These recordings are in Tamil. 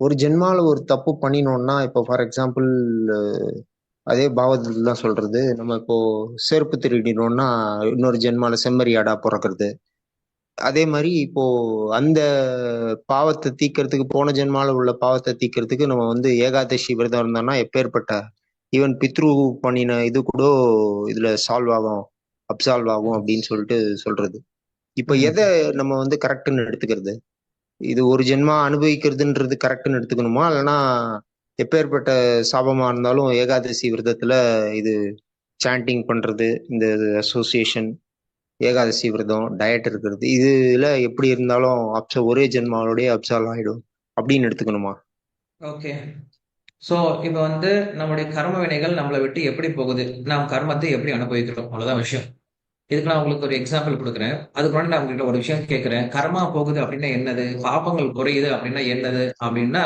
ஒரு ஜென்மால ஒரு தப்பு பண்ணினோம்னா இப்போ ஃபார் எக்ஸாம்பிள் அதே பாவத்தில் தான் சொல்றது. நம்ம இப்போ செருப்பு திருடினோம்னா இன்னொரு ஜென்மால செம்மறியாடா பிறக்கிறது. அதே மாதிரி இப்போ அந்த பாவத்தை தீக்கிறதுக்கு போன ஜென்மால உள்ள பாவத்தை தீக்கிறதுக்கு நம்ம வந்து ஏகாதசி விரதம் இருந்தோம்னா எப்பேற்பட்ட ஈவன் பித்ரு பண்ணின இது கூட இதுல சால்வ் ஆகும் அப்சால்வ் ஆகும் அப்படின்னு சொல்லிட்டு சொல்றது. இப்போ. எதை நம்ம வந்து கரெக்ட்னு எடுத்துக்கிறது? இது ஒரு ஜென்மா அனுபவிக்கிறதுன்றது கரெக்ட்னு எடுத்துக்கணுமா? இல்லைன்னா எப்பேற்பட்ட சாபமா இருந்தாலும் ஏகாதசி விரதத்துல இது சாண்டிங் பண்றது இந்த அசோசியேஷன் ஏகாதசி விரதம் டயட் இருக்கிறது இதுல எப்படி இருந்தாலும் அப்ச ஒரே ஜென்மாவோடய அப்சால்வ் ஆயிடும். அப்படின்னு எடுத்துக்கணுமா? ஓகே. ஸோ இப்போ வந்து நம்முடைய கர்ம வினைகள் நம்மளை விட்டு எப்படி போகுது? நாம் கர்மத்தை எப்படி அனுபவிக்கிறோம்? அவ்வளோதான் விஷயம். இதுக்கு நான் உங்களுக்கு ஒரு எக்ஸாம்பிள் கொடுக்குறேன். அதுக்கு முன்னாடி நான் உங்ககிட்ட ஒரு விஷயம் கேட்கிறேன் கர்மா போகுது அப்படின்னா என்னது? பாப்பங்கள் குறையுது அப்படின்னா என்னது? அப்படின்னா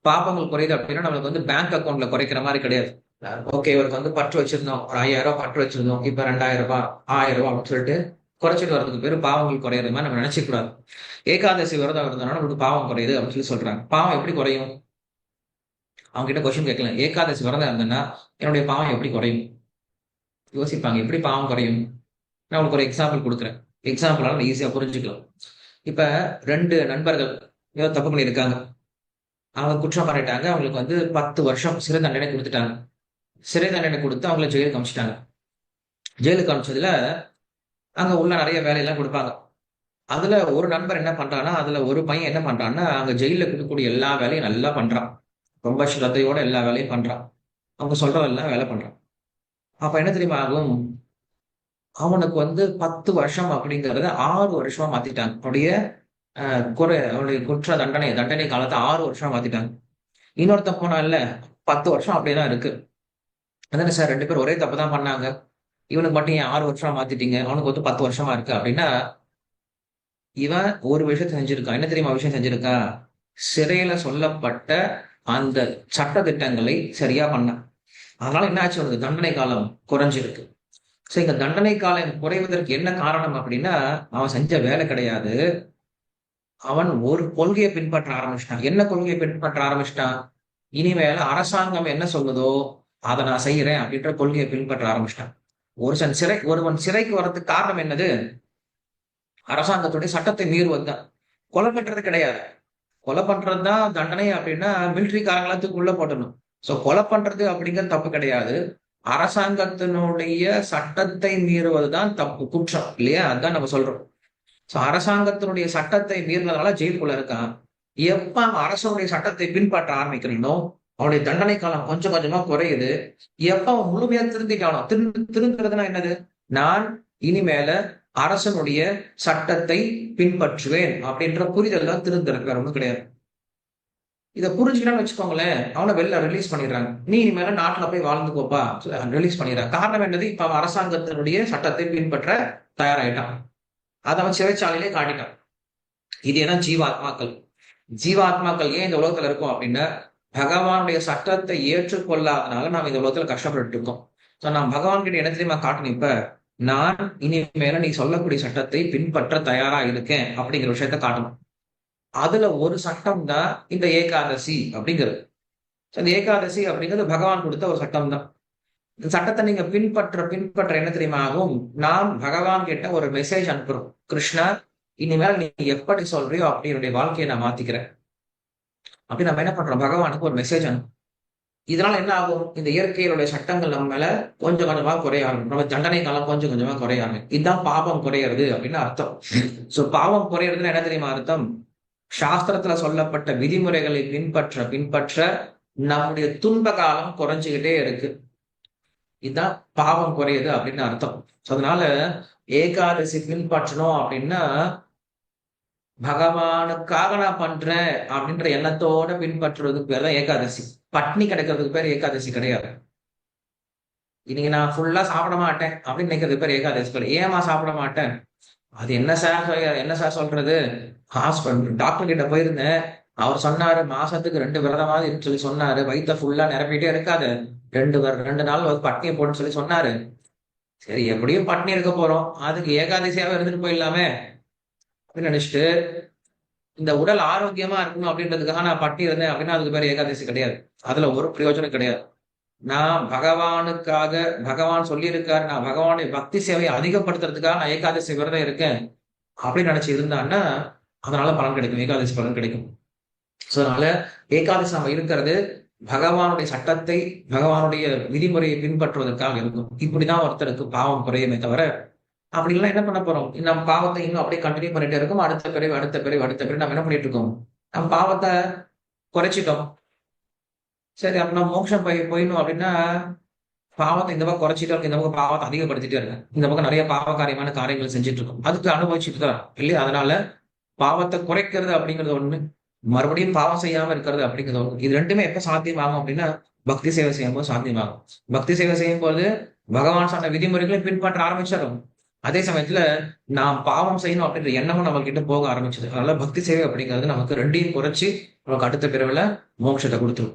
பாப்பங்கள் குறையுது அப்படின்னா நம்மளுக்கு வந்து பேங்க் அக்கௌண்ட்ல குறைக்கிற மாதிரி கிடையாது. ஓகே இவருக்கு வந்து பற்று வச்சிருந்தோம். ஒரு ஐயாயிரம் ரூபாய் பற்று வச்சிருந்தோம். இப்ப ரெண்டாயிரம் ரூபாய் ஆயிரம் ரூபாய் அப்படின்னு சொல்லிட்டு குறைச்சிட்டு வரதுக்கு பேர் பாவங்கள் குறையிறது மாதிரி நம்ம நினைச்சிக்க கூடாது. ஏகாதசி விரதம் இருந்தோம்னா நம்மளுக்கு பாவம் குறையுது அப்படின்னு சொல்லி சொல்றாங்க. பாவம் எப்படி குறையும்? அவங்க கிட்ட கொஸ்டின் கேட்கலாம் ஏகாதசி விரதம் இருந்தேன்னா என்னுடைய பாவம் எப்படி குறையும்? யோசிப்பாங்க எப்படி பாவம் குறையும்? நான் உங்களுக்கு ஒரு எக்ஸாம்பிள் கொடுக்குறேன். எக்ஸாம்பிளால ஈஸியா புரிஞ்சுக்கலாம். இப்ப ரெண்டு நண்பர்கள் ஏதோ தப்பு பண்ணியிருக்காங்க. அவங்க குற்றம் பண்ணிட்டாங்க அவங்களுக்கு வந்து பத்து வருஷம் சிறை தண்டனை கொடுத்துட்டாங்க. சிறை தண்டனை கொடுத்து அவங்கள ஜெயிலுக்கு அமிச்சிட்டாங்க. ஜெயிலுக்கு அமிச்சதுல அங்க உள்ள நிறைய வேலையெல்லாம் கொடுப்பாங்க. அதுல ஒரு நண்பர் என்ன பண்றான்னா அதுல ஒரு பையன் என்ன பண்றான்னா அங்க ஜெயில இருக்கக்கூடிய எல்லா வேலையும் நல்லா பண்றான். ரொம்ப ஸ்ரத்தையோட எல்லா வேலையும் பண்றான். அவங்க சொல்றதெல்லாம் வேலை பண்றான். அப்ப என்ன தெரியுமா ஆகும்? அவனுக்கு வந்து பத்து வருஷம் அப்படிங்கறத ஆறு வருஷமா மாத்திட்டாங்க அவனுடைய குறை அவனுடைய குற்ற தண்டனை தண்டனை காலத்தை ஆறு வருஷமா மாத்திட்டாங்க இன்னொருத்தன் போனா இல்ல பத்து வருஷம் அப்படியேதான் இருக்கு. அதானே சார் ரெண்டு பேரும் ஒரே தப்பு தான் பண்ணாங்க. இவனுக்கு மட்டும் ஏன் ஆறு வருஷமா மாத்திட்டீங்க? அவனுக்கு வந்து பத்து வருஷமா இருக்கு அப்படின்னா இவன் ஒரு விஷயத்த செஞ்சிருக்கான் என்ன தெரியுமா விஷயம் செஞ்சிருக்கான் சிறையில சொல்லப்பட்ட அந்த சட்ட திட்டங்களை சரியா பண்ணான். அதனால என்ன ஆச்சு? அவனுக்கு தண்டனை காலம் குறைஞ்சிருக்கு. சோ இந்த தண்டனை காலம் குறைவதற்கு என்ன காரணம் அப்படின்னா அவன் செஞ்ச வேலை கிடையாது. அவன் ஒரு கொள்கையை பின்பற்ற ஆரம்பிச்சிட்டான். என்ன கொள்கையை பின்பற்ற ஆரம்பிச்சிட்டான்? இனிமேல அரசாங்கம் என்ன சொல்லுதோ அதை நான் செய்யறேன் அப்படின்ற கொள்கையை பின்பற்ற ஆரம்பிச்சிட்டான். ஒரு சன் சிறை ஒருவன் சிறைக்கு வர்றதுக்கு காரணம் என்னது? அரசாங்கத்துடைய சட்டத்தை மீறுவது தான் கொலை பண்றது கிடையாது. கொலை பண்றதுதான் தண்டனை அப்படின்னா மிலிட்ரிக்காரங்களத்துக்கு உள்ள போட்டணும் சோ கொலை பண்றது அப்படிங்கிறது தப்பு கிடையாது. அரசாங்கத்தினுடைய சட்டத்தை மீறுவதுதான் தப்பு குற்றம் இல்லையா? அதுதான் நம்ம சொல்றோம். சோ அரசாங்கத்தினுடைய சட்டத்தை மீறினதுனால ஜெயிலுக்குள்ள இருக்கான். எப்ப அவன் அரசனுடைய சட்டத்தை பின்பற்ற ஆரம்பிக்கிறனோ அவனுடைய தண்டனை காலம் கொஞ்சம் கொஞ்சமா குறையுது. எப்ப அவன் முழுமையா திருந்திட்டானோ திரு திருந்துறதுன்னா என்னது? நான் இனிமேல அரசனுடைய சட்டத்தை பின்பற்றுவேன் அப்படின்ற புரிதல் தான் திருந்துறது ஒண்ணும் கிடையாது. இதை புரிஞ்சுக்கிட்டான்னு வச்சுக்கோங்களேன் அவனை வெளில ரிலீஸ் பண்ணிடுறாங்க. நீ இனிமேல நாட்டுல போய் வாழ்ந்துக்கோப்பா. ரிலீஸ் பண்ணிடுறாங்க. காரணம் என்னது? இப்ப அவன் அரசாங்கத்தினுடைய சட்டத்தை பின்பற்ற தயாராயிட்டான். அதை அவன் சிறைச்சாலையிலே காட்டிட்டான். இது என்ன ஜீவாத்மாக்கள்? ஜீவாத்மாக்கள் ஏன் இந்த உலகத்துல இருக்கும் அப்படின்னா பகவானுடைய சட்டத்தை ஏற்றுக்கொள்ளாதனால நாம் இந்த உலகத்துல கஷ்டப்பட்டு இருக்கோம். சோ நான் பகவான் கிட்ட என்ன தெரியுமா காட்டணும் இப்ப? நான் இனிமேல நீ சொல்லக்கூடிய சட்டத்தை பின்பற்ற தயாரா இருக்கேன் அப்படிங்கிற விஷயத்த காட்டணும். அதுல ஒரு சட்டம் தான் இந்த ஏகாதசி அப்படிங்கிறது. So, இந்த ஏகாதசி அப்படிங்கிறது பகவான் கொடுத்த ஒரு சட்டம் தான் இந்த சட்டத்தை நீங்க பின்பற்ற பின்பற்ற என்ன தெரியுமா ஆகும்? நாம் பகவான் கிட்ட ஒரு மெசேஜ் அனுப்புறோம். கிருஷ்ணா இனிமேல் நீ எப்படி சொல்றியோ அப்படி என்னுடைய வாழ்க்கையை நான் மாத்திக்கிறேன். அப்படி நம்ம என்ன பண்றோம்? பகவானுக்கு ஒரு மெசேஜ் அனுப்பும் இதனால என்ன ஆகும்? இந்த இயற்கையினுடைய சட்டங்கள் நம்ம மேல கொஞ்சம் கொஞ்சமா குறைய ஆரம்பிக்கும். நம்ம தண்டனை காலம் கொஞ்சம் கொஞ்சமா குறைய ஆரம்பிக்கும். இதுதான் பாவம் குறையிறது அப்படின்னு அர்த்தம். சோ பாவம் குறையிறதுன்னு என்ன தெரியுமா அர்த்தம்? சாஸ்திரத்துல சொல்லப்பட்ட விதிமுறைகளை பின்பற்ற பின்பற்ற நம்முடைய துன்ப காலம் குறைஞ்சுக்கிட்டே இருக்கு. இதுதான் பாவம் குறையுது அப்படின்னு அர்த்தம். ஸோ அதனால ஏகாதசி பின்பற்றணும் அப்படின்னா பகவானுக்காக நான் பண்றேன் அப்படின்ற எண்ணத்தோட பின்பற்றுறதுக்கு பேர் தான் ஏகாதசி. பட்னி கிடைக்கிறதுக்கு பேர் ஏகாதசி கிடையாது. இன்னைக்கு நான் ஃபுல்லா சாப்பிட மாட்டேன் அப்படின்னு நினைக்கிறது பேர் ஏகாதசி. கிடையாது ஏமா சாப்பிட மாட்டேன்? அது என்ன சார் சொல்~ என்ன சார் சொல்றது? ஹாஸ்பிட்டல் டாக்டர் கிட்ட போயிருந்தேன். அவர் சொன்னாரு மாசத்துக்கு ரெண்டு விரதமாவது சொல்லி சொன்னாரு. வயிற்ற ஃபுல்லா நிரப்பிட்டே இருக்காது. ரெண்டு ரெண்டு நாள் வந்து பட்னியை போடுன்னு சொல்லி சொன்னாரு. சரி எப்படியும் பட்னி இருக்க போறோம். அதுக்கு ஏகாதசியாவே இருந்துட்டு போயிடலாமே. அப்படின்னு நினைச்சிட்டு இந்த உடல் ஆரோக்கியமா இருக்கணும் அப்படின்றதுக்காக நான் பட்டி இருந்தேன். அப்படின்னா அதுக்கு பேர் ஏகாதசி கிடையாது. அதுல ஒரு பிரயோஜனம் கிடையாது. நான் பகவானுக்காக பகவான் சொல்லியிருக்காரு நான் பகவானுடைய பக்தி சேவையை அதிகப்படுத்துறதுக்காக நான் ஏகாதசி விரதம் இருக்கேன். அப்படின்னு நினைச்சு இருந்தான்னா அதனால பலன் கிடைக்கும். ஏகாதசி பலன் கிடைக்கும். ஸோ அதனால ஏகாதசி நம்ம இருக்கிறது பகவானுடைய சட்டத்தை பகவானுடைய விதிமுறையை பின்பற்றுவதற்காக இருக்கும். இப்படிதான் ஒருத்தருக்கு பாவம் குறையுமே தவிர அப்படி இல்லைன்னா என்ன பண்ண போறோம்? நம்ம பாவத்தை இன்னும் அப்படியே கண்டினியூ பண்ணிட்டே இருக்கோம். அடுத்த பிறகு அடுத்த பிறகு அடுத்த பிறகு நம்ம என்ன பண்ணிட்டு இருக்கோம்? நம்ம பாவத்தை குறைச்சிட்டோம். சரி அப்ப நம்ம மோட்சம் போய் போயிடணும் அப்படின்னா பாவத்தை இந்த பக்கம் குறைச்சிட்டு இருக்கு இந்த பக்கம் பாவத்தை அதிகப்படுத்திட்டே இருக்கு இந்த பக்கம் நிறைய பாவகாரியமான காரியங்கள் செஞ்சுட்டு இருக்கும் அதுக்கு அனுபவிச்சுட்டு தான் இல்லையா? அதனால பாவத்தை குறைக்கிறது அப்படிங்கிறது ஒண்ணு. மறுபடியும் பாவம் செய்யாம இருக்கிறது அப்படிங்கிறது ஒண்ணு. இது ரெண்டுமே எப்ப சாத்தியமாகும் அப்படின்னா பக்தி சேவை செய்யும் போது சாத்தியமாகும். பக்தி சேவை செய்யும் போது பகவான் சொன்ன விதிமுறைகளை பின்பற்ற ஆரம்பிச்சிடும் அதே சமயத்துல நாம் பாவம் செய்யணும் அப்படின்ற எண்ணமும் நம்ம கிட்ட போக ஆரம்பிச்சது. அதனால பக்தி சேவை அப்படிங்கிறது நமக்கு ரெண்டையும் குறைச்சி நமக்கு அடுத்த பிறவில மோட்சத்தை கொடுத்துரும்.